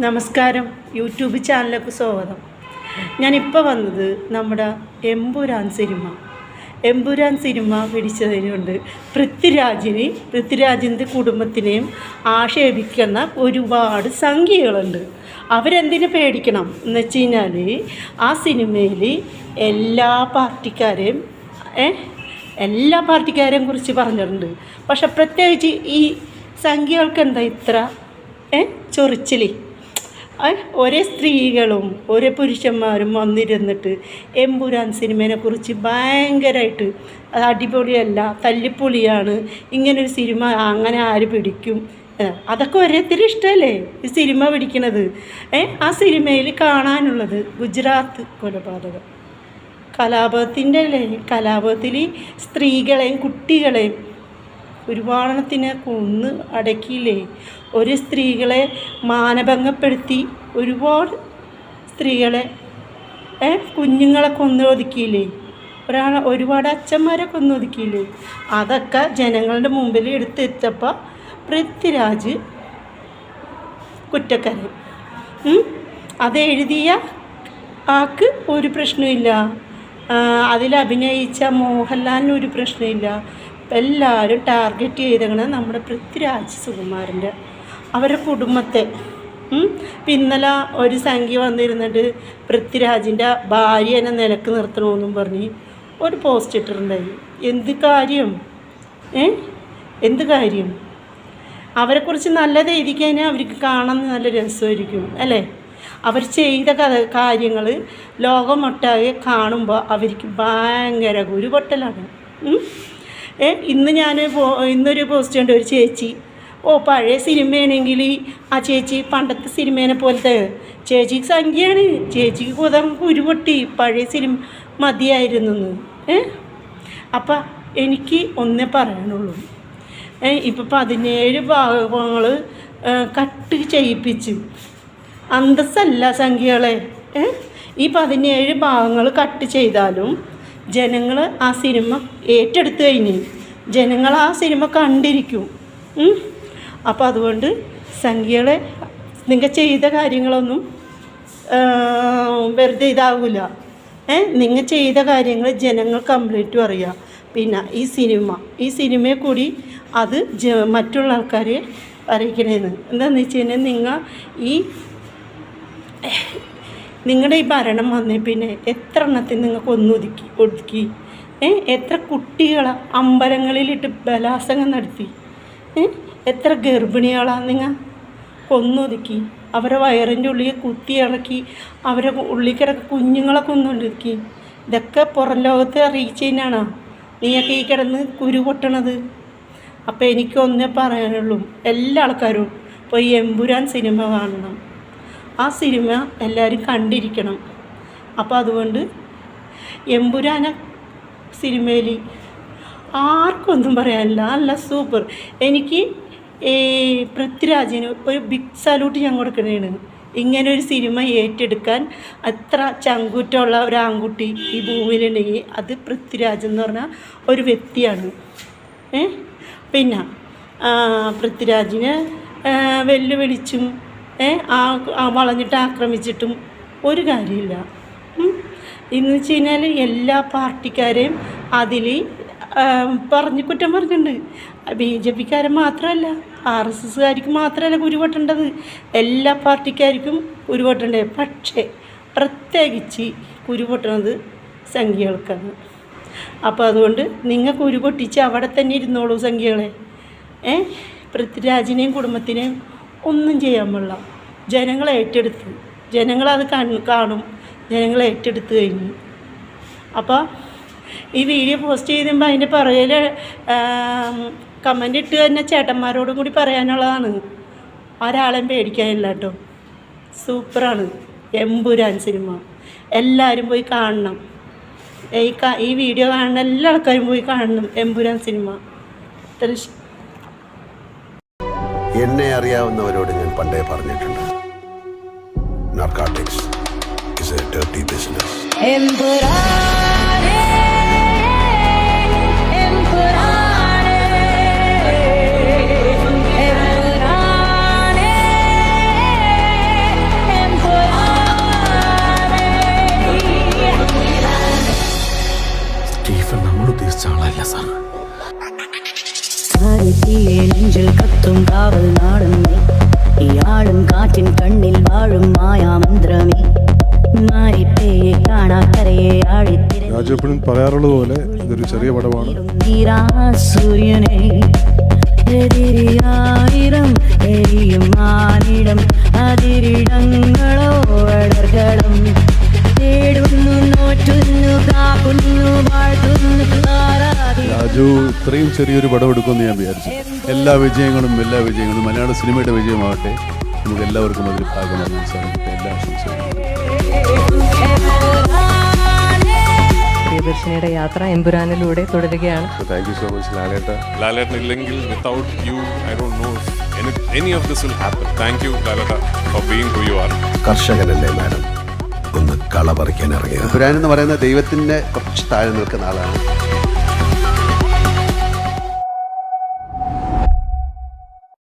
നമസ്കാരം. യൂട്യൂബ് ചാനലിലേക്ക് സ്വാഗതം. ഞാനിപ്പോൾ വന്നത് നമ്മുടെ എമ്പുരാൻ സിനിമ. എമ്പുരാൻ സിനിമ പിടിച്ചതിനുണ്ട് പൃഥ്വിരാജിനെ. പൃഥ്വിരാജിന്റെ കുടുംബത്തിനെയും ആക്ഷേപിക്കുന്ന ഒരുപാട് സംഖ്യകളുണ്ട്. അവരെന്തിനു പേടിക്കണം? എന്ന് വെച്ച് കഴിഞ്ഞാൽ ആ സിനിമയിൽ എല്ലാ പാർട്ടിക്കാരെയും എല്ലാ പാർട്ടിക്കാരെയും കുറിച്ച് പറഞ്ഞിട്ടുണ്ട്. പക്ഷെ പ്രത്യേകിച്ച് ഈ സംഖ്യകൾക്ക് എന്താ ഇത്ര ഏ, ഒരേ സ്ത്രീകളും ഒരേ പുരുഷന്മാരും വന്നിരുന്നിട്ട് എമ്പുരാൻ സിനിമയെ കുറിച്ച് ഭയങ്കരമായിട്ട് അത് അടിപൊളിയല്ല തല്ലിപ്പൊളിയാണ്. ഇങ്ങനൊരു സിനിമ അങ്ങനെ ആര് പിടിക്കും? അതൊക്കെ ഓരോരുത്തരും ഇഷ്ടമല്ലേ ഈ സിനിമ പിടിക്കണത്. ഏ ആ സിനിമയിൽ കാണാനുള്ളത് ഗുജറാത്ത് കൊലപാതകം. കലാപത്തിന്റെ അല്ലേ കലാപത്തിൽ സ്ത്രീകളെയും കുട്ടികളെയും ഒരുപാടെണ്ണത്തിനെ കൊന്ന് അടക്കിയില്ലേ? ഒരു സ്ത്രീകളെ മാനഭംഗപ്പെടുത്തി ഒരുപാട് സ്ത്രീകളെ കുഞ്ഞുങ്ങളെ കൊന്നൊതുക്കിയില്ലേ? ഒരാൾ ഒരുപാട് അച്ഛന്മാരെ കൊന്നൊതുക്കിയില്ലേ? അതൊക്കെ ജനങ്ങളുടെ മുമ്പിൽ എടുത്തെത്തപ്പോൾ പൃഥ്വിരാജ് കുറ്റക്കാരൻ. അതെഴുതിയ ആൾക്ക് ഒരു പ്രശ്നമില്ല അതിലഭിനയിച്ച മോഹൻലാലിന് ഒരു പ്രശ്നമില്ല എല്ലാവരും ടാർഗറ്റ് ചെയ്തങ്ങനെ നമ്മുടെ പൃഥ്വിരാജ് സുകുമാരന്റെ അവരുടെ കുടുംബത്തെ. പിന്നല ഒരു സംഖ്യ വന്നിരുന്നിട്ട് പൃഥ്വിരാജിന്റെ ഭാര്യ എന്നെ നിലയ്ക്ക് നിർത്തണമെന്നും പറഞ്ഞ് ഒരു പോസ്റ്റ് ഇട്ടിട്ടുണ്ടായി. എന്ത് കാര്യം? ഏ? എന്ത് കാര്യം? അവരെക്കുറിച്ച് നല്ലത് എഴുതി അവർക്ക് കാണാൻ നല്ല രസമായിരിക്കും അല്ലേ? അവർ ചെയ്ത കഥ കാര്യങ്ങൾ ലോകമൊട്ടാകെ കാണുമ്പോൾ അവർക്ക് ഭയങ്കര ഗുരുപൊട്ടലാണ്. ഇന്ന് ഞാൻ ഇന്നൊരു പോസ്റ്റ് ഉണ്ട് ഒരു ചേച്ചി. ഓ പഴയ സിനിമയാണെങ്കിൽ ആ ചേച്ചി പണ്ടത്തെ സിനിമേനെ പോലത്തെ ചേച്ചിക്ക് സംഖ്യയാണ്. ചേച്ചിക്ക് കുതം ഉരുപൊട്ടി പഴയ സിനിമ മതിയായിരുന്നു ഏ അപ്പം എനിക്ക് ഒന്നേ പറയാനുള്ളൂ. ഇപ്പം പതിനേഴ് ഭാഗങ്ങൾ കട്ട് ചെയ്യിപ്പിച്ച്. അന്തസ്സല്ല സംഖ്യകളെ. ഈ പതിനേഴ് ഭാഗങ്ങൾ കട്ട് ചെയ്താലും ജനങ്ങൾ ആ സിനിമ ഏറ്റെടുത്തു കഴിഞ്ഞ്. ജനങ്ങൾ ആ സിനിമ കണ്ടിരിക്കും. അപ്പം അപ്പോൾ അതുകൊണ്ട് സംഖ്യകളെ നിങ്ങൾ ചെയ്ത കാര്യങ്ങളൊന്നും വെറുതെ ഇതാവില്ല ഏ നിങ്ങൾ ചെയ്ത കാര്യങ്ങൾ ജനങ്ങൾ കംപ്ലീറ്റും അറിയാം പിന്നെ ഈ സിനിമ ഈ സിനിമയെ കൂടി അത് ജ മറ്റുള്ള ആൾക്കാരെ അറിയിക്കണേന്ന്. എന്താണെന്ന് വെച്ച് കഴിഞ്ഞാൽ നിങ്ങൾ ഈ നിങ്ങളുടെ ഈ ഭരണം വന്നേ പിന്നെ എത്ര എണ്ണത്തിൽ നിങ്ങൾക്ക് ഒന്നൊതുക്കി ഒതുക്കി? എത്ര കുട്ടികളെ അമ്പലങ്ങളിലിട്ട് ബലാസംഗം നടത്തി? എത്ര ഗർഭിണികളാണ് നിങ്ങൾ കൊന്നൊതുക്കി അവരെ വയറിന്റെ ഉള്ളിൽ കുത്തി ഇറക്കി അവരെ ഉള്ളിൽ കിടക്ക കുഞ്ഞുങ്ങളെ കൊന്നൊടുക്കി. ഇതൊക്കെ പുറം ലോകത്ത് അറിയിച്ചു തന്നെയാണോ? നീയൊക്കെ ഈ കിടന്ന് കുരു പൊട്ടണത്? അപ്പോൾ എനിക്കൊന്നേ പറയാനുള്ളൂ എല്ലാ ആൾക്കാരും ഇപ്പോൾ ഈ എമ്പുരാൻ സിനിമ കാണണം. ആ സിനിമ എല്ലാവരും കണ്ടിരിക്കണം. അപ്പോൾ അതുകൊണ്ട് എമ്പുരാന സിനിമയിൽ ആർക്കൊന്നും പറയാനില്ല. നല്ല സൂപ്പർ. എനിക്ക് ഈ പൃഥ്വിരാജിന് ഒരു ബിഗ് സല്യൂട്ട് ഞാൻ കൊടുക്കണേണ് ഇങ്ങനെ ഒരു സിനിമ ഏറ്റെടുക്കാൻ അത്ര ചങ്കൂറ്റമുള്ള ഒരു ആൺകുട്ടി ഈ ഭൂമിയിലുണ്ടെങ്കിൽ അത് പൃഥ്വിരാജ് എന്ന് പറഞ്ഞ ഒരു വ്യക്തിയാണ്. പിന്നെ പൃഥ്വിരാജിനെ വെല്ലുവിളിച്ചും വളഞ്ഞിട്ട് ആക്രമിച്ചിട്ടും ഒരു കാര്യമില്ല. എന്ന് വെച്ച് കഴിഞ്ഞാൽ എല്ലാ പാർട്ടിക്കാരെയും അതിൽ പറഞ്ഞ് കുറ്റം പറഞ്ഞിട്ടുണ്ട്. ബി ജെ പിക്കാരൻ മാത്രമല്ല ആർ എസ് എസ്സുകാർക്ക് മാത്രമല്ല ഉരുവട്ടേണ്ടത് എല്ലാ പാർട്ടിക്കാർക്കും ഉരുവട്ടേണ്ടത് പക്ഷേ പ്രത്യേകിച്ച് കുരുപൊട്ടണത് സംഖ്യകൾക്കാണ്. അപ്പോൾ അതുകൊണ്ട് നിങ്ങൾക്ക് ഉരുപൊട്ടിച്ച് അവിടെ തന്നെ ഇരുന്നോളൂ സംഖ്യകളെ. ഏ പൃഥ്വിരാജിനെയും കുടുംബത്തിനെയും ഒന്നും ചെയ്യാൻ പാടില്ല. ജനങ്ങളെ ഏറ്റെടുത്ത്. ജനങ്ങളത് കാണും. ജനങ്ങളെ ഏറ്റെടുത്ത് കഴിഞ്ഞു. അപ്പോൾ ഈ വീഡിയോ പോസ്റ്റ് ചെയ്യുമ്പോൾ അതിന്റെ പുറകിൽ കമന്റ് ഇട്ട് തന്നെ ചേട്ടന്മാരോടും കൂടി പറയാനുള്ളതാണ്. ഒരാളെയും പേടിക്കാനില്ല കേട്ടോ. സൂപ്പറാണ്. എമ്പുരാൻ സിനിമ. എല്ലാവരും പോയി കാണണം. ഈ ഈ വീഡിയോ കാണുന്ന എല്ലാ ആൾക്കാരും പോയി കാണണം. എമ്പുരാൻ സിനിമ. എന്നെ അറിയാവുന്നവരോട് ഞാൻ പണ്ടേ പറഞ്ഞിട്ടുണ്ട്. Narcotics is a dirty business നീയാളും കാറ്റിൻ കണ്ണിൽ വാഴും മായാമന്ത്രമേ മാരിപ്പേയെ കാണാക്കരയെ ആഴിത്തിര രാജു എപ്പോഴും പറയാറുള്ളത് പോലെ ഇതൊരു ചെറിയ പടമാണ്. സൂര്യനെ. എതിരിയായിരം എരിയും മാനിടം അതിരിടങ്ങളോ വളർകളം തേടുന്നു നോറ്റുന്നു കാക്കുന്നു വാഴ്ത്തുന്നു രാജു ഇത്രയും ചെറിയൊരു പടം എടുക്കുമെന്ന് ഞാൻ വിചാരിച്ചു. എല്ലാ വിജയങ്ങളും എല്ലാ വിജയങ്ങളും മലയാള സിനിമയുടെ വിജയമാവട്ടെ നമുക്ക് എല്ലാവർക്കും അതിൽ ഭാഗമാകാൻ സാധിക്കട്ടെ. എല്ലാ ആശംസകളും. പ്രിയദർശിനിയുടെ യാത്ര എമ്പുരാനിലൂടെ തുടരുകയാണ്. താങ്ക് യു സോ മച്ച് ലാലേട്ട. ലാലേട്ടൻ ഇല്ലെങ്കിൽ without you I don't know any of this will happen thank you Laletta for being who you are കർഷകനല്ലേ madam? ഒന്ന് കള പറിക്കാൻ ഇറങ്ങിയ ഖുരാൻ എന്ന് പറയുന്ന ദൈവത്തിന്റെ കുറച്ച് താഴെ നിൽക്കുന്ന ആളാണ്.